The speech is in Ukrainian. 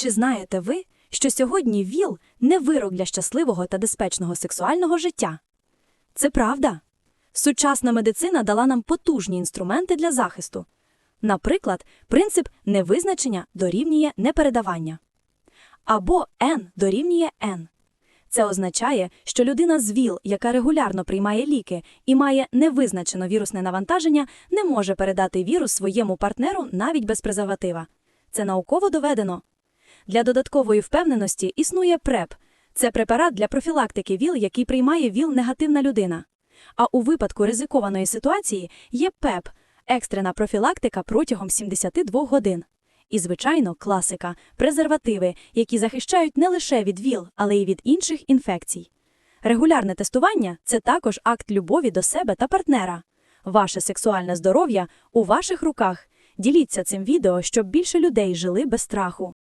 Чи знаєте ви, що сьогодні ВІЛ не вирок для щасливого та безпечного сексуального життя? Це правда. Сучасна медицина дала нам потужні інструменти для захисту. Наприклад, принцип невизначення дорівнює непередавання. Або N дорівнює N. Це означає, що людина з ВІЛ, яка регулярно приймає ліки і має невизначено вірусне навантаження, не може передати вірус своєму партнеру навіть без презерватива. Це науково доведено. Для додаткової впевненості існує ПРЕП. Це препарат для профілактики ВІЛ, який приймає ВІЛ-негативна людина. А у випадку ризикованої ситуації є ПЕП – екстрена профілактика протягом 72 годин. І, звичайно, класика – презервативи, які захищають не лише від ВІЛ, але й від інших інфекцій. Регулярне тестування – це також акт любові до себе та партнера. Ваше сексуальне здоров'я у ваших руках. Діліться цим відео, щоб більше людей жили без страху.